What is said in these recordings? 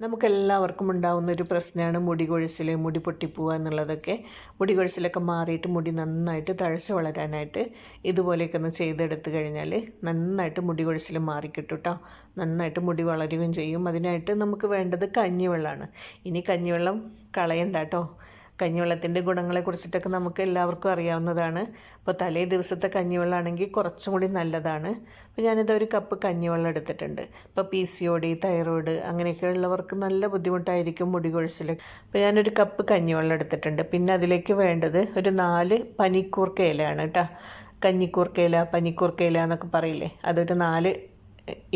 നമുക്കെല്ലാവർക്കും ഉണ്ടാകുന്ന ഒരു പ്രശ്നമാണ് മുടി കൊഴിച്ചിൽ മുടി പൊട്ടിപ്പോവുക എന്നുള്ളതൊക്കെ. മുടി കൊഴിച്ചിലൊക്കെ മാറിയിട്ട് മുടി നന്നായിട്ട് തഴച്ച് വളരാനായിട്ട് ഇതുപോലെയൊക്കെ ഒന്ന് ചെയ്തെടുത്ത് കഴിഞ്ഞാൽ നന്നായിട്ട് മുടി കൊഴിച്ചിൽ മാറിക്കിട്ടും കേട്ടോ നന്നായിട്ട് മുടി വളരുകയും ചെയ്യും. അതിനായിട്ട് നമുക്ക് വേണ്ടത് കഞ്ഞിവെള്ളമാണ് ഇനി കഞ്ഞിവെള്ളം കളയണ്ട കേട്ടോ കഞ്ഞിവെള്ളത്തിന്റെ ഗുണങ്ങളെക്കുറിച്ചിട്ടൊക്കെ നമുക്ക് എല്ലാവർക്കും അറിയാവുന്നതാണ്. അപ്പോൾ തലേ ദിവസത്തെ കഞ്ഞിവെള്ളമാണെങ്കിൽ കുറച്ചും കൂടി നല്ലതാണ്. അപ്പോൾ ഞാനിത് ഒരു കപ്പ് കഞ്ഞിവെള്ളം എടുത്തിട്ടുണ്ട്. ഇപ്പോൾ P C O D thyroid അങ്ങനെയൊക്കെ ഉള്ളവർക്ക് നല്ല ബുദ്ധിമുട്ടായിരിക്കും മുടി കൊഴിച്ചിൽ അപ്പോൾ ഞാനൊരു കപ്പ് കഞ്ഞിവെള്ളം എടുത്തിട്ടുണ്ട്. പിന്നെ അതിലേക്ക് വേണ്ടത് ഒരു നാല് പനിക്കൂർക്ക ഇലയാണ് കേട്ടോ. കഞ്ഞിക്കൂർക്കയില പനിക്കൂർക്കയില എന്നൊക്കെ പറയില്ലേ? അതൊരു നാല്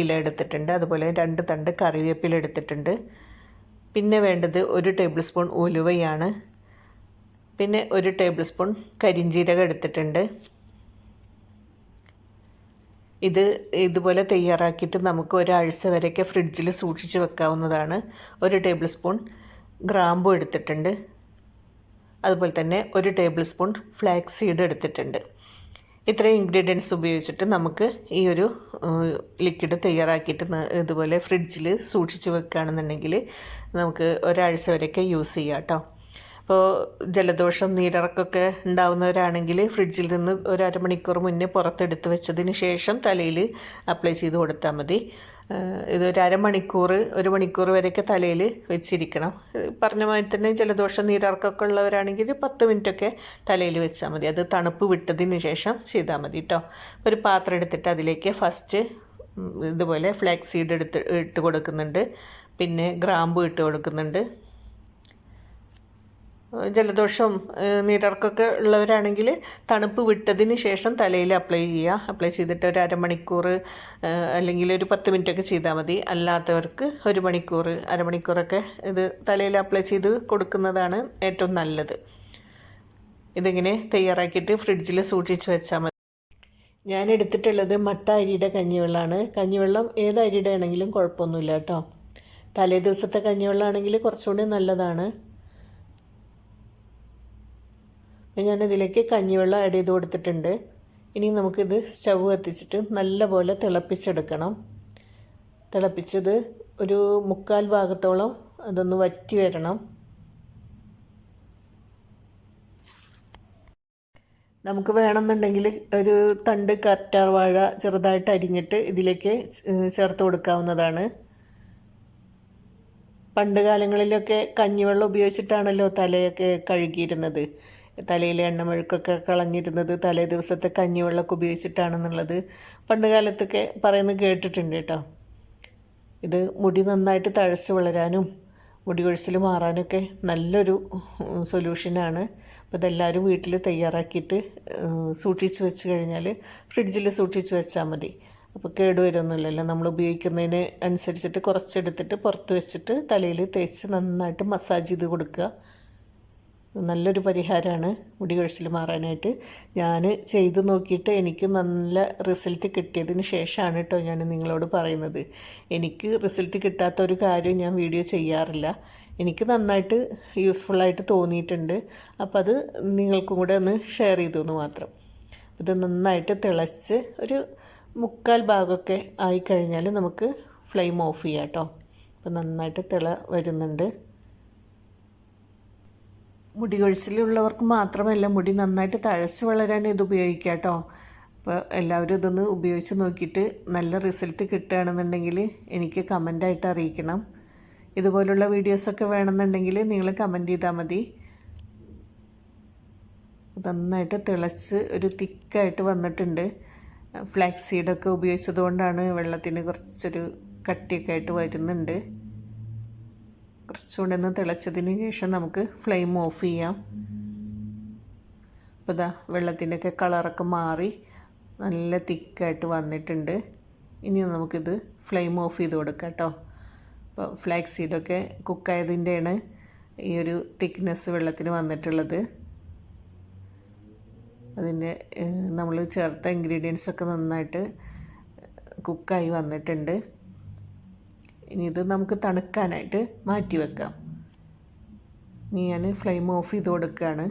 ഇല എടുത്തിട്ടുണ്ട്. അതുപോലെ രണ്ട് തണ്ട് കറിവേപ്പില എടുത്തിട്ടുണ്ട്. പിന്നെ വേണ്ടത് ഒരു ടേബിൾ സ്പൂൺ ഉലുവയാണ്. പിന്നെ ഒരു ടേബിൾ സ്പൂൺ കരിഞ്ജീരകം എടുത്തിട്ടുണ്ട്. ഇത് ഇതുപോലെ തയ്യാറാക്കിയിട്ട് നമുക്ക് ഒരാഴ്ച വരെയൊക്കെ ഫ്രിഡ്ജിൽ സൂക്ഷിച്ച് വെക്കാവുന്നതാണ്. ഒരു ടേബിൾ സ്പൂൺ ഗ്രാമ്പു എടുത്തിട്ടുണ്ട്. അതുപോലെ തന്നെ ഒരു ടേബിൾ സ്പൂൺ ഫ്ലാക്സ് സീഡ് എടുത്തിട്ടുണ്ട്. ഇത്രയും ഇൻഗ്രീഡിയൻസ് ഉപയോഗിച്ചിട്ട് നമുക്ക് ഈ ഒരു ലിക്വിഡ് തയ്യാറാക്കിയിട്ട് ഇതുപോലെ ഫ്രിഡ്ജിൽ സൂക്ഷിച്ച് വെക്കുകയാണെന്നുണ്ടെങ്കിൽ നമുക്ക് ഒരാഴ്ച വരെയൊക്കെ യൂസ് ചെയ്യാം കേട്ടോ ഇപ്പോൾ ജലദോഷം നീരിറക്കൊക്കെ ഉണ്ടാവുന്നവരാണെങ്കിൽ ഫ്രിഡ്ജിൽ നിന്ന് ഒരു അരമണിക്കൂർ മുന്നേ പുറത്തെടുത്ത് വെച്ചതിന് ശേഷം തലയിൽ അപ്ലൈ ചെയ്ത് കൊടുത്താൽ മതി. ഇതൊരു അരമണിക്കൂർ ഒരു മണിക്കൂർ വരെയൊക്കെ തലയിൽ വെച്ചിരിക്കണം. പറഞ്ഞ മാതിരി തന്നെ ജലദോഷം നീരിറക്കൊക്കെ ഉള്ളവരാണെങ്കിൽ പത്ത് മിനിറ്റൊക്കെ തലയിൽ വെച്ചാൽ മതി. അത് തണുപ്പ് വിട്ടതിന് ശേഷം ചെയ്താൽ മതി കേട്ടോ ഒരു പാത്രം എടുത്തിട്ട് അതിലേക്ക് ഫസ്റ്റ് ഇതുപോലെ ഫ്ലാക്സ് സീഡ് എടുത്ത് ഇട്ട് കൊടുക്കുന്നുണ്ട്. പിന്നെ ഗ്രാമ്പു ഇട്ട് കൊടുക്കുന്നുണ്ട്. ജലദോഷം നീരിറക്കൊക്കെ ഉള്ളവരാണെങ്കിൽ തണുപ്പ് വിട്ടതിന് ശേഷം തലയിൽ അപ്ലൈ ചെയ്യുക. അപ്ലൈ ചെയ്തിട്ട് ഒരു അരമണിക്കൂർ അല്ലെങ്കിൽ ഒരു പത്ത് മിനിറ്റൊക്കെ ചെയ്താൽ മതി. അല്ലാത്തവർക്ക് ഒരു മണിക്കൂർ അരമണിക്കൂറൊക്കെ ഇത് തലയിൽ അപ്ലൈ ചെയ്ത് കൊടുക്കുന്നതാണ് ഏറ്റവും നല്ലത്. ഇതിങ്ങനെ തയ്യാറാക്കിയിട്ട് ഫ്രിഡ്ജിൽ സൂക്ഷിച്ച് വെച്ചാൽ മതി. ഞാൻ എടുത്തിട്ടുള്ളത് മട്ട അരിയുടെ കഞ്ഞിവെള്ളമാണ്. കഞ്ഞിവെള്ളം ഏത് അരിയുടെ ആണെങ്കിലും കുഴപ്പമൊന്നുമില്ല കേട്ടോ. തലേ ദിവസത്തെ കഞ്ഞിവെള്ളമാണെങ്കിൽ കുറച്ചുകൂടി നല്ലതാണ്. ഞാനിതിലേക്ക് കഞ്ഞിവെള്ളം ആഡ് ചെയ്ത് കൊടുത്തിട്ടുണ്ട്. ഇനി നമുക്കിത് സ്റ്റവ് കത്തിച്ചിട്ട് നല്ലപോലെ തിളപ്പിച്ചെടുക്കണം. തിളപ്പിച്ചത് ഒരു മുക്കാൽ ഭാഗത്തോളം അതൊന്ന് വറ്റി വരണം. നമുക്ക് വേണമെന്നുണ്ടെങ്കിൽ ഒരു തണ്ട് കറ്റാർ വാഴ ചെറുതായിട്ട് അരിഞ്ഞിട്ട് ഇതിലേക്ക് ചേർത്ത് കൊടുക്കാവുന്നതാണ്. പണ്ട് കാലങ്ങളിലൊക്കെ കഞ്ഞിവെള്ളം ഉപയോഗിച്ചിട്ടാണല്ലോ തലയൊക്കെ കഴുകിയിരുന്നത്. തലയിലെ എണ്ണമെഴുക്കൊക്കെ കളഞ്ഞിരുന്നത് തലേ ദിവസത്തെ കഞ്ഞിവെള്ളമൊക്കെ ഉപയോഗിച്ചിട്ടാണെന്നുള്ളത് പണ്ട് കാലത്തൊക്കെ പറയുന്നത് കേട്ടിട്ടുണ്ട് കേട്ടോ. ഇത് മുടി നന്നായിട്ട് തഴച്ച് വളരാനും മുടി കൊഴിച്ചിൽ മാറാനൊക്കെ നല്ലൊരു സൊല്യൂഷനാണ് അപ്പോൾ ഇതെല്ലാവരും വീട്ടിൽ തയ്യാറാക്കിയിട്ട് സൂക്ഷിച്ച് വെച്ച് കഴിഞ്ഞാൽ ഫ്രിഡ്ജിൽ സൂക്ഷിച്ച് വെച്ചാൽ മതി. അപ്പോൾ കേടുവരൊന്നുമില്ലല്ലോ നമ്മൾ ഉപയോഗിക്കുന്നതിന് അനുസരിച്ചിട്ട് കുറച്ചെടുത്തിട്ട് പുറത്ത് വെച്ചിട്ട് തലയിൽ തേച്ച് നന്നായിട്ട് മസാജ് ചെയ്ത് കൊടുക്കുക. നല്ലൊരു പരിഹാരമാണ് മുടി കൊഴിച്ചിൽ മാറാനായിട്ട്. ഞാൻ ചെയ്ത് നോക്കിയിട്ട് എനിക്ക് നല്ല റിസൾട്ട് കിട്ടിയതിന് ശേഷമാണ് കേട്ടോ ഞാൻ നിങ്ങളോട് പറയുന്നത്. എനിക്ക് റിസൾട്ട് കിട്ടാത്ത ഒരു കാര്യം ഞാൻ വീഡിയോ ചെയ്യാറില്ല. എനിക്ക് നന്നായിട്ട് യൂസ്ഫുള്ളായിട്ട് തോന്നിയിട്ടുണ്ട്. അപ്പോൾ അത് നിങ്ങൾക്കും കൂടെ ഒന്ന് ഷെയർ ചെയ്തു എന്ന് മാത്രം. ഇത് നന്നായിട്ട് തിളച്ച് ഒരു മുക്കാൽ ഭാഗമൊക്കെ ആയിക്കഴിഞ്ഞാൽ നമുക്ക് ഫ്ലെയിം ഓഫ് ചെയ്യാം കേട്ടോ. അപ്പോൾ നന്നായിട്ട് തിള വരുന്നുണ്ട്. മുടി കൊഴിച്ചിലുള്ളവർക്ക് മാത്രമല്ല മുടി നന്നായിട്ട് തഴച്ച് വളരാൻ ഇത് ഉപയോഗിക്കാം കേട്ടോ. അപ്പോൾ എല്ലാവരും ഇതൊന്ന് ഉപയോഗിച്ച് നോക്കിയിട്ട് നല്ല റിസൾട്ട് കിട്ടുകയാണെന്നുണ്ടെങ്കിൽ എനിക്ക് കമന്റായിട്ട് അറിയിക്കണം. ഇതുപോലുള്ള വീഡിയോസൊക്കെ വേണമെന്നുണ്ടെങ്കിൽ നിങ്ങൾ കമന്റ് ചെയ്താൽ മതി. നന്നായിട്ട് തിളച്ച് ഒരു തിക്കായിട്ട് വന്നിട്ടുണ്ട്. ഫ്ലാക്സ് സീഡൊക്കെ ഉപയോഗിച്ചതുകൊണ്ടാണ് വെള്ളത്തിന് കുറച്ചൊരു കട്ടിയൊക്കെ ആയിട്ട് വരുന്നുണ്ട്. കുറച്ചുകൂടെ തിളച്ചതിന് ശേഷം നമുക്ക് ഫ്ലെയിം ഓഫ് ചെയ്യാം. അപ്പോൾ ഇതാ വെള്ളത്തിന്റെയൊക്കെ കളറൊക്കെ മാറി നല്ല തിക്കായിട്ട് വന്നിട്ടുണ്ട്. ഇനി നമുക്കിത് ഫ്ലെയിം ഓഫ് ചെയ്ത് കൊടുക്കാം കേട്ടോ. അപ്പോൾ ഫ്ലാക്സ് സീഡൊക്കെ കുക്കായതിന്റെയാണ് ഈ ഒരു തിക്നെസ് വെള്ളത്തിന് വന്നിട്ടുള്ളത്. അതിന്റെ നമ്മൾ ചേർത്ത ഇൻഗ്രീഡിയൻസൊക്കെ നന്നായിട്ട് കുക്കായി വന്നിട്ടുണ്ട്. ഇനി ഇത് നമുക്ക് തണുക്കാനായിട്ട് മാറ്റി വെക്കാം. ഇനി ഞാൻ ഫ്ലെയിം ഓഫ് ചെയ്ത് കൊടുക്കുകയാണ്.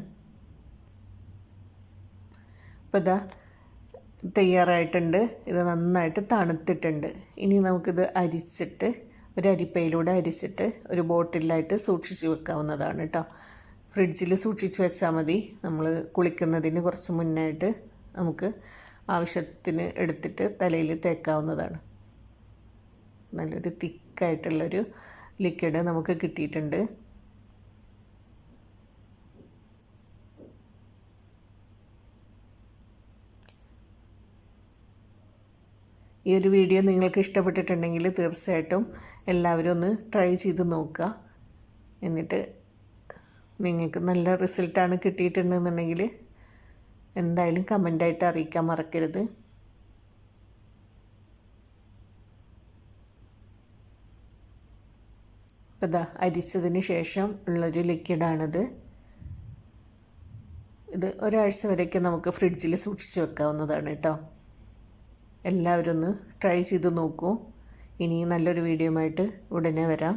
അപ്പോൾ ഇതാ തയ്യാറായിട്ടുണ്ട്. ഇത് നന്നായിട്ട് തണുത്തിട്ടുണ്ട്. ഇനി നമുക്കിത് അരിച്ചിട്ട് ഒരു അരിപ്പയിലൂടെ അരിച്ചിട്ട് ഒരു ബോട്ടിലായിട്ട് സൂക്ഷിച്ച് വെക്കാവുന്നതാണ് കേട്ടോ. ഫ്രിഡ്ജിൽ സൂക്ഷിച്ച് വെച്ചാൽ മതി. നമ്മൾ കുളിക്കുന്നതിന് കുറച്ച് മുന്നായിട്ട് നമുക്ക് ആവശ്യത്തിന് എടുത്തിട്ട് തലയിൽ തേക്കാവുന്നതാണ്. നല്ലൊരു തിക്കായിട്ടുള്ളൊരു ലിക്വിഡ് നമുക്ക് കിട്ടിയിട്ടുണ്ട്. ഈ ഒരു വീഡിയോ നിങ്ങൾക്ക് ഇഷ്ടപ്പെട്ടിട്ടുണ്ടെങ്കിൽ തീർച്ചയായിട്ടും എല്ലാവരും ഒന്ന് ട്രൈ ചെയ്ത് നോക്കുക. എന്നിട്ട് നിങ്ങൾക്ക് നല്ല റിസൾട്ടാണ് കിട്ടിയിട്ടുണ്ടെന്നുണ്ടെങ്കിൽ എന്തായാലും കമന്റായിട്ട് അറിയിക്കാൻ മറക്കരുത്. അപ്പോൾ ഇതാ അരിച്ചതിന് ശേഷം ഉള്ളൊരു ലിക്വിഡാണിത് ഇത് ഒരാഴ്ച വരെയൊക്കെ നമുക്ക് ഫ്രിഡ്ജിൽ സൂക്ഷിച്ച് വെക്കാവുന്നതാണ് കേട്ടോ. എല്ലാവരും ഒന്ന് ട്രൈ ചെയ്ത് നോക്കൂ. ഇനി നല്ലൊരു വീഡിയോ ആയിട്ട് ഉടനെ വരാം.